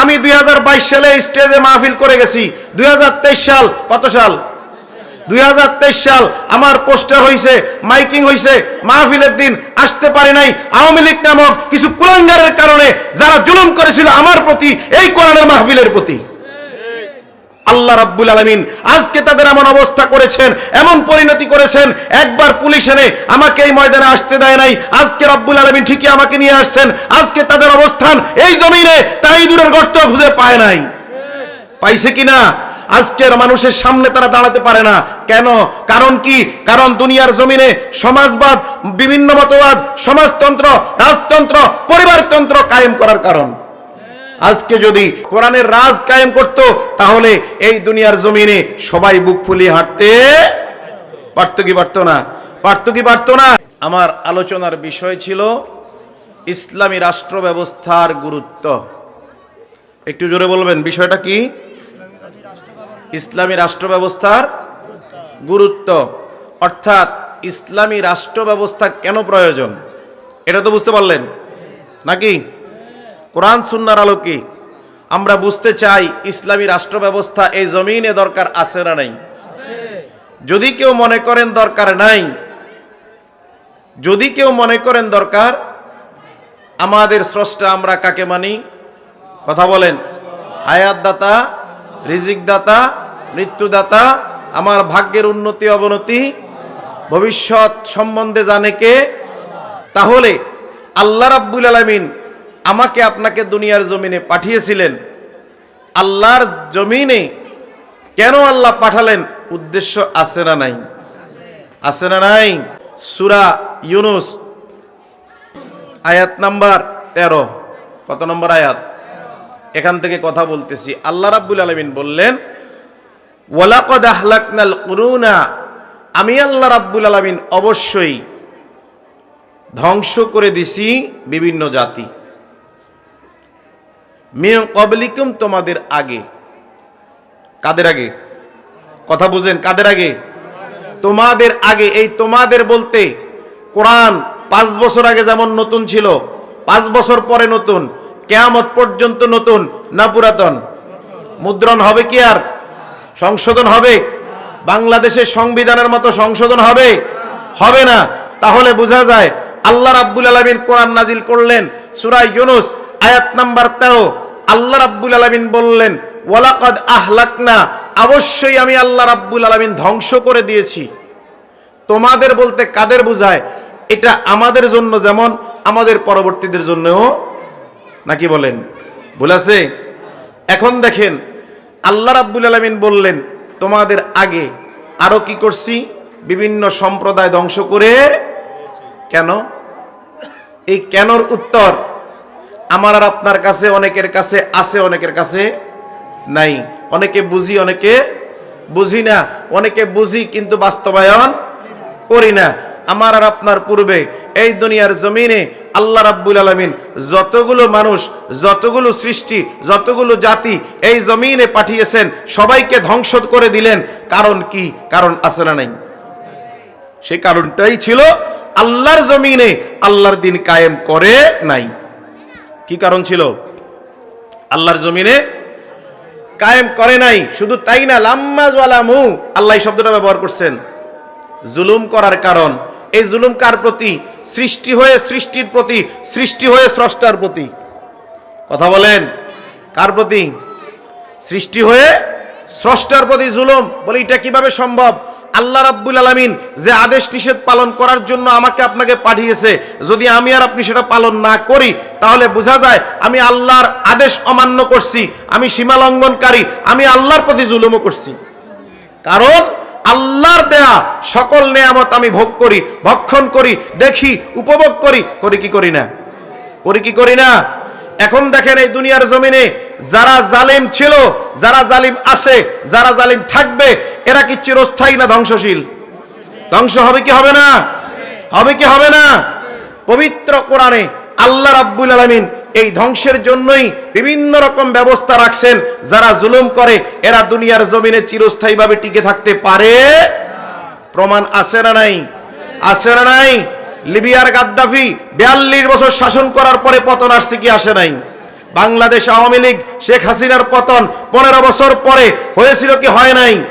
আমি দুই হাজার বাইশ সালে স্টেজে মাহফিল করে গেছি। দুই হাজার তেইশ সাল, কত সাল? দুই হাজার তেইশ সাল আমার পোস্টার হয়েছে মাইকিং হয়েছে মাহফিলের দিন আসতে পারে নাই। আওয়ামী লীগ নামক কিছু কুলাঙ্গারের কারণে যারা জুলুম করেছিল আমার প্রতি, এই কোরআনের মাহফিলের প্রতি। আল্লাহ রাব্বুল আলামিন আজকে তাদের এমন অবস্থা করেছেন, এমন পরিণতি করেছেন, একবার পুলিশ এনে আমাকে এই ময়দানে আসতে দেয় নাই, আজকে রাব্বুল আলামিন ঠিকই আমাকে নিয়ে আসছেন, আজকে তাদের অবস্থান এই জমিনে তাই দূরের গর্ত খুঁজে পায় নাই। পাইছে কিনা? আজকের মানুষের সামনে তারা দাঁড়াতে পারে না। কেন? কারণ কি? কারণ দুনিয়ার জমিনে সমাজবাদ, বিভিন্ন মতবাদ, সমাজতন্ত্র, রাজতন্ত্র, পরিবারতন্ত্র কায়েম করার কারণ। আজকে যদি কোরআনের রাজ কায়েম করত, তাহলে এই দুনিয়ার জমিনে সবাই বুক ফুলিয়ে হাঁটতে পারত কি পারত না? পারত কি পারত না? আমার আলোচনার বিষয় ছিল ইসলামী রাষ্ট্র ব্যবস্থার গুরুত্ব। একটু জোরে বলবেন, বিষয়টা কি? ইসলামী রাষ্ট্র ব্যবস্থার গুরুত্ব। অর্থাৎ ইসলামী রাষ্ট্র ব্যবস্থা কেন প্রয়োজন? এটা তো বুঝতে পারলেন। নাকি? কোরআন সুন্নার আলোকে আমরা বুঝতে চাই ইসলামী রাষ্ট্র ব্যবস্থা এই জমিনে দরকার আছে না নাই। যদি কেউ মনে করেন দরকার নাই, যদি কেউ মনে করেন দরকার, আমাদের স্রষ্টা আমরা কাকে মানি? কথা বলেন। হায়াত দাতা রিজিক দাতা মৃত্যুদাতা, আমার ভাগ্যের উন্নতি, অবনতি, ভবিষ্যৎ সম্বন্ধে জানে কে? তাহলে আল্লাহ রাব্বুল আলামিন আমাকে আপনাকে দুনিয়ার জমিনে পাঠিয়েছিলেন। আল্লাহর জমিনে কেন আল্লাহ পাঠালেন? উদ্দেশ্য আছে না নাই? আছে না নাই? সুরা ইউনুস, আয়াত নাম্বার তেরো। কত নম্বর আয়াত? এখান থেকে কথা বলতেছি। আল্লাহ রাব্বুল আলমিন বললেন, ওয়ালাকদ আহলাকনাল কুরুনা। আমি আল্লাহ রাব্বুল আলমিন অবশ্যই ধ্বংস করে দিছি বিভিন্ন জাতি। মিয়ং কবলিকুম তোমাদের আগে। কাদের আগে? কথা বুঝেন, কাদের আগে? তোমাদের আগে, এই তোমাদের বলতে কোরআন পাঁচ বছর আগে যেমন নতুন ছিল, পাঁচ বছর পরে নতুন, কেয়ামত পর্যন্ত নতুন, না পুরাতন? মুদ্রণ হবে কি আর? সংশোধন হবে? বাংলাদেশের সংবিধানের মতো সংশোধন হবে? হবে না। তাহলে বোঝা যায়, আল্লাহ রাব্বুল আলমিন কোরআন নাজিল করলেন সুরাই ইউনুস আয়াত নাম্বার তেরো। আল্লাহ রাব্বুল আলমিন বললেন, ওয়ালাকাদ আহলাকনা। অবশ্যই আমি আল্লাহ রাব্বুল আলমিন ধ্বংস করে দিয়েছি। তোমাদের বলতে কাদের বোঝায়? এটা আমাদের জন্য যেমন, আমাদের পরবর্তীদের জন্যও। নাকি বলেন? ভুল আছে? এখন দেখেন, আল্লাহ রাব্বুল আলমিন বললেন, তোমাদের আগে আরও কি করছি? বিভিন্ন সম্প্রদায় ধ্বংস করে কেন? এই কেনর উত্তর আমার আর আপনার কাছে, অনেকের কাছে আছে, অনেকের কাছে নাই। অনেকে বুঝি অনেকে বুঝি না। অনেকে বুঝি কিন্তু বাস্তবায়ন করি না। আমার আর আপনার পূর্বে এই দুনিয়ার জমিনে আল্লাহ রাব্বুল আলমিন যতগুলো মানুষ, যতগুলো সৃষ্টি, যতগুলো জাতি এই জমিনে পাঠিয়েছেন, সবাইকে ধ্বংস করে দিলেন। কারণ কি? কারণ আছে না নাই? সেই কারণটাই ছিল আল্লাহর জমিনে আল্লাহর দিন কায়েম করে নাই। কি কারণ ছিল? আল্লাহর জমিনে কায়েম করে নাই, শুধু তাই না লাম্মাজওয়ালামু আল্লাহ এই শব্দটা ব্যবহার করছেন। জুলুম করার কারণ। এই জুলুম কার প্রতি? সৃষ্টি হয়ে সৃষ্টির প্রতি, সৃষ্টি হয়ে স্রষ্টার প্রতি। কথা বলেন, কার প্রতি? সৃষ্টি হয়ে স্রষ্টার প্রতি জুলুম। বলে, এটা কীভাবে সম্ভব? আল্লাহ রাব্বুল আলামিন যে আদেশ নিষেধ পালন করার জন্য আমাকে আপনাকে পাঠিয়েছে, যদি আমি আর আপনি সেটা পালন না করি, তাহলে বোঝা যায় আমি আল্লাহর আদেশ অমান্য করছি, আমি সীমা লঙ্ঘনকারী, আমি আল্লাহর প্রতি জুলুমও করছি। কারণ আল্লাহর দেয়া সকল নেয়ামত আমি ভোগ করি, ভক্ষণ করি, দেখি, উপভোগ করি করি কি করি না? করি কি করি না? এখন দেখেন এই দুনিয়ার জমিনে যারা জালিম ছিল, যারা জালিম আছে, যারা জালিম থাকবে এরা কি চিরস্থায়ী না ধ্বংসশীল? ধ্বংস হবে কি হবে না? হবে কি হবে না? পবিত্র কোরআনে আল্লাহ রাব্বুল আলামিন এই ধ্বংসের জন্যই বিভিন্ন রকম ব্যবস্থা রাখছেন। যারা জুলুম করে, এরা দুনিয়ার জমিনে চিরস্থায়ীভাবে টিকে থাকতে পারে? প্রমাণ আছে না নাই? আছে না নাই? লিবিয়ার গাদ্দাফি বিয়াল্লিশ বছর শাসন করার পরে পতন আসছে কি আসে নাই? বাংলাদেশ আওয়ামী লীগ, শেখ হাসিনার পতন পনেরো বছর পরে হয়েছিল কি হয় নাই?